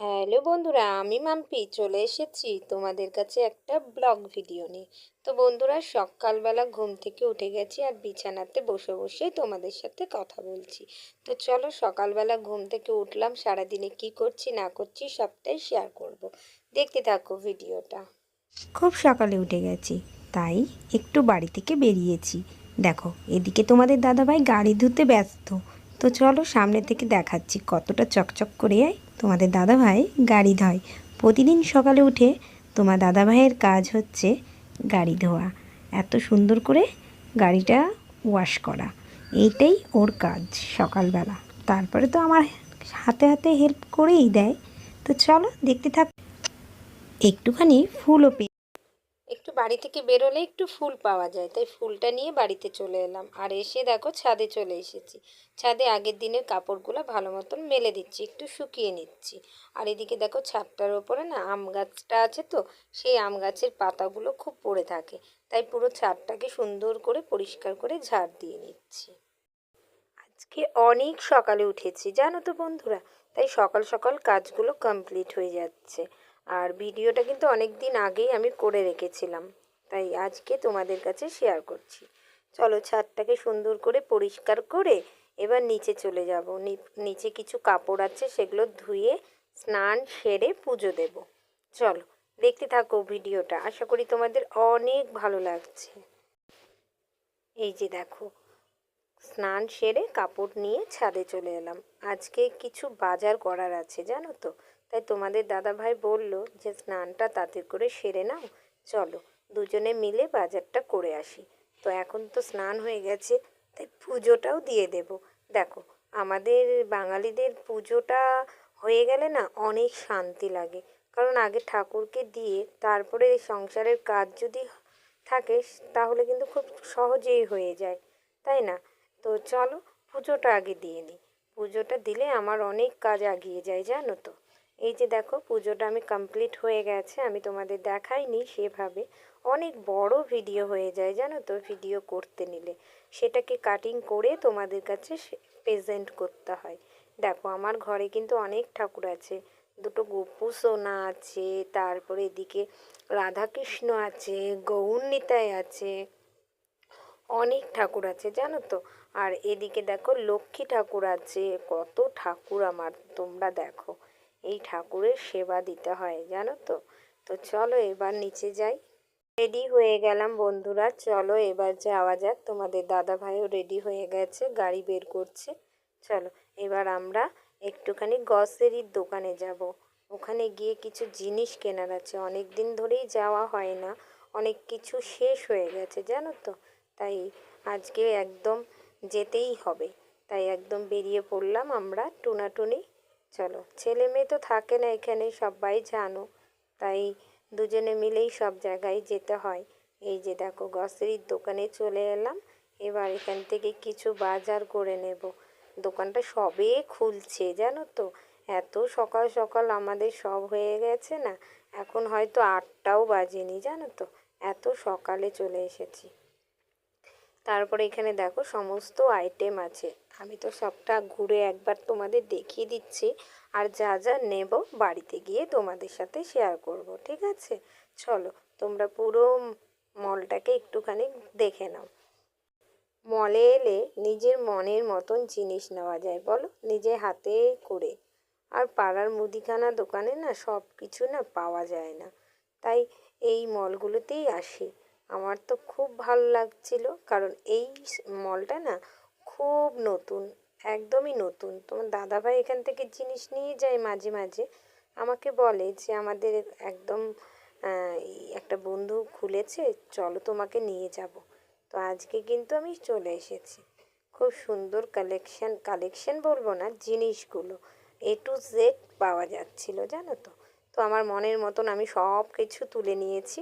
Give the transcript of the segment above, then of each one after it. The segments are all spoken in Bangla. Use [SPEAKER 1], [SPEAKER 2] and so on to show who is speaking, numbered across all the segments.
[SPEAKER 1] হ্যালো বন্ধুরা, আমি মাম্পি, চলে এসেছি তোমাদের কাছে একটা ব্লগ ভিডিও নিয়ে। তো বন্ধুরা, সকালবেলা ঘুম থেকে উঠে গেছি আর বিছানাতে বসে বসে তোমাদের সাথে কথা বলছি। তো চলো সকালবেলা ঘুম থেকে উঠলাম, সারাদিনে কি করছি, না করছি সবটাই শেয়ার করব। দেখতে থাকো ভিডিওটা।
[SPEAKER 2] খুব সকালে উঠে গেছি, তাই একটু বাড়ি থেকে বেরিয়েছি। দেখো, এদিকে তোমাদের দাদাভাই গাড়ি ধুতে ব্যস্ত। তো চলো সামনে থেকে দেখাচ্ছি কতটা চকচক করে তোমাদের দাদাভাই গাড়ি ধয়। প্রতিদিন সকালে উঠে তোমার দাদাভাইয়ের কাজ হচ্ছে গাড়ি ধোয়া। এত সুন্দর করে গাড়িটা ওয়াশ করা। এইটাই ওর কাজ সকালবেলা। তারপরে তো আমার হাতে হাতে হেল্প করেই দেয়। তো চলো দেখতে থাক। একটুখানি ফুলও পেয়ে
[SPEAKER 1] একটু বাড়ি থেকে বেরোলে একটু ফুল পাওয়া যায়, তাই ফুলটা নিয়ে বাড়িতে চলে এলাম। আর এসে দেখো ছাদে চলে এসেছি। ছাদে আগের দিনের কাপড়গুলো ভালো মতন মেলে দিচ্ছি, একটু শুকিয়ে নিচ্ছি। আর এদিকে দেখো ছাদটার ওপরে না আম গাছটা আছে তো, সেই আম গাছের পাতাগুলো খুব পড়ে থাকে। তাই পুরো ছাদটাকে সুন্দর করে পরিষ্কার করে ঝাড় দিয়ে নিচ্ছি। আজকে অনেক সকালে উঠেছি, জানো তো বন্ধুরা? তাই সকাল সকাল কাজগুলো কমপ্লিট হয়ে যাচ্ছে। আর ভিডিওটা কিন্তু অনেক দিন আগেই আমি করে রেখেছিলাম। তাই আজকে তোমাদের কাছে শেয়ার করছি। চলো ছাদটাকে সুন্দর করে পরিষ্কার করে এবার নিচে চলে যাব। নিচে কিছু কাপড় আছে, সেগুলো ধুয়ে স্নান সেরে পুজো দেব। চলো দেখতে থাকো ভিডিওটা। আশা করি তোমাদের অনেক ভালো লাগছে। এই যে দেখো, স্নান সেরে কাপড় নিয়ে ছাদে চলে এলাম। আজকে কিছু বাজার করার আছে, জানো তো? তাই তোমাদের দাদাভাই বলল যে, স্নানটা তাতে করে সেরে নাও, চলো, দুজনে মিলে বাজারটা করে আসি। তো এখন তো স্নান হয়ে গেছে, তাই পুজোটাও দিয়ে দেব। দেখো, আমাদের বাঙালিদের পুজোটা হয়ে গেলে না অনেক শান্তি লাগে। কারণ আগে ঠাকুরকে দিয়ে তারপরে সংসারের কাজ যদি থাকে, তাহলে কিন্তু খুব সহজেই হয়ে যায়, তাই না? তো চলো, পুজোটা আগে দিয়ে নিই পুজোটা দিলে আমার অনেক কাজ আগিয়ে যায়, জানো তো? এই যে দেখো, পুজোটা আমি কমপ্লিট হয়ে গেছে, আমি তোমাদের দেখাইনি সেভাবে। অনেক বড় ভিডিও হয়ে যায়, জানো তো ভিডিও করতে নিলে। সেটাকে কাটিং করে তোমাদের কাছে প্রেজেন্ট করতে হয়। দেখো, আমার ঘরে কিন্তু অনেক ঠাকুর আছে। দুটো গোপু সোনা আছে, তারপরে এদিকে রাধাকৃষ্ণ আছে গৌরনিতাই আছে, অনেক ঠাকুর আছে, জানো তো। আর এদিকে দেখো, লক্ষ্মী ঠাকুর আছে, কত ঠাকুর আমার, তোমরা দেখো। এই ঠাকুরের সেবা দিতে হয়, জানো তো? তো চলো এবার নিচে যাই। রেডি হয়ে গেলাম বন্ধুরা, চলো এবার যাওয়া যাক। তোমাদের দাদা ভাইও রেডি হয়ে গেছে, গাড়ি বের করছে। চলো, এবার আমরা একটুখানি গ্রসারির দোকানে যাব। ওখানে গিয়ে কিছু জিনিস কেনার আছে। অনেক দিন ধরেই যাওয়া হয় না। অনেক কিছু শেষ হয়ে গেছে, জানো তো? তাই আজকে একদম যেতেই হবে। তাই একদম বেরিয়ে পড়লাম আমরা টুনাটুনি চলো, ছেলে মেয়ে তো থাকে না এখানে সবাই জানো। তাই দুজনে মিলেই সব জায়গায় যেতে হয়। এই যে দেখো গ্রসারির দোকানে চলে এলাম। এবার এখান থেকে কিছু বাজার করে নেব। দোকানটা সবে খুলছে, জানো তো। এত সকাল সকাল আমাদের সব হয়ে গেছে না। এখন হয়তো আটটাও বাজেনি, জানো তো। এত সকালে চলে এসেছি। তারপরে এখানে দেখো সমস্ত আইটেম আছে। আমি তো সবটা ঘুরে একবার তোমাদের দেখিয়ে দিচ্ছি আর যা যা নেব বাড়িতে গিয়ে তোমাদের সাথে শেয়ার করব, ঠিক আছে? চলো, তোমরা পুরো মলটাকে একটুখানি দেখে নাও। মলে এলে নিজের মনের মতন জিনিস নেওয়া যায়, বলো? নিজে হাতে করে। আর পাড়ার মুদিখানা দোকানে না সব কিছু না পাওয়া যায় না। তাই এই মলগুলোতেই আসি। আমার তো খুব ভালো লাগছিল, কারণ এই মলটা না খুব নতুন, একদমই নতুন। তোমার দাদাভাই এখান থেকে জিনিস নিয়ে যায় মাঝে মাঝে। আমাকে বলে যে, আমাদের একদম একটা বন্ধু খুলেছে, চলো তোমাকে নিয়ে যাব। তো আজকে কিন্তু আমি চলে এসেছি। খুব সুন্দর কালেকশান কালেকশান বলব না, জিনিসগুলো এ টু জেড পাওয়া যাচ্ছিল, জানো তো? তো আমার মনের মতন আমি সব কিছু তুলে নিয়েছি।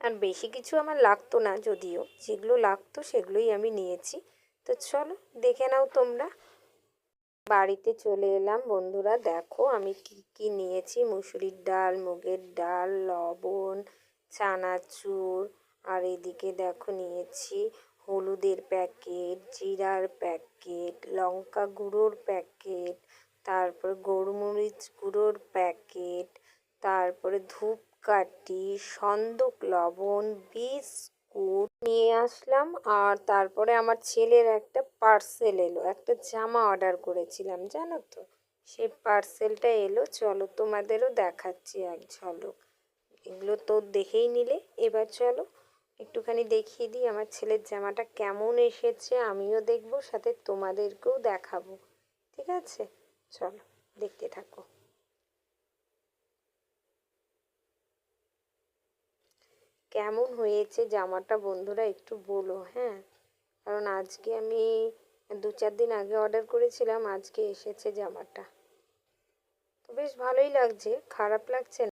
[SPEAKER 1] আর বেশি কিছু আমার লাগতো না যদিও, যেগুলো লাগতো সেগুলোই আমি নিয়েছি। তো চলো, দেখে নাও তোমরা। বাড়িতে চলে এলাম, বন্ধুরা দেখো আমি কি কি নিয়েছি। মুসুরির ডাল, মুগের ডাল, লবণ, চানাচুর, আর এদিকে দেখো নিয়েছি হলুদের প্যাকেট, জিরার প্যাকেট, লঙ্কা গুঁড়োর প্যাকেট, তারপর গোলমরিচ গুঁড়োর প্যাকেট, তারপরে ধূপকাঠি সন্দক, লবণ বিস্কুট নিয়ে আসলাম। আর তারপরে আমার ছেলের একটা পার্সেল এলো। একটা জামা অর্ডার করেছিলাম, জানো তো? সেই পার্সেলটা এলো। চলো তোমাদেরও দেখাচ্ছি এক ঝলক। এগুলো তো দেখেই নিলে। এবার চলো একটুখানি দেখিয়ে দিই আমার ছেলের জামাটা কেমন এসেছে। আমিও দেখব, সাথে তোমাদেরকেও দেখাবো। ঠিক আছে? চলো দেখতে থাকো। কেমন হয়েছে জামাটা বন্ধুরা একটু বলো হ্যাঁ? কারণ আজকে আমি দু চার দিন আগে অর্ডার করেছিলাম, আজকে এসেছে জামাটা। তো বেশ ভালোই লাগছে, খারাপ লাগছে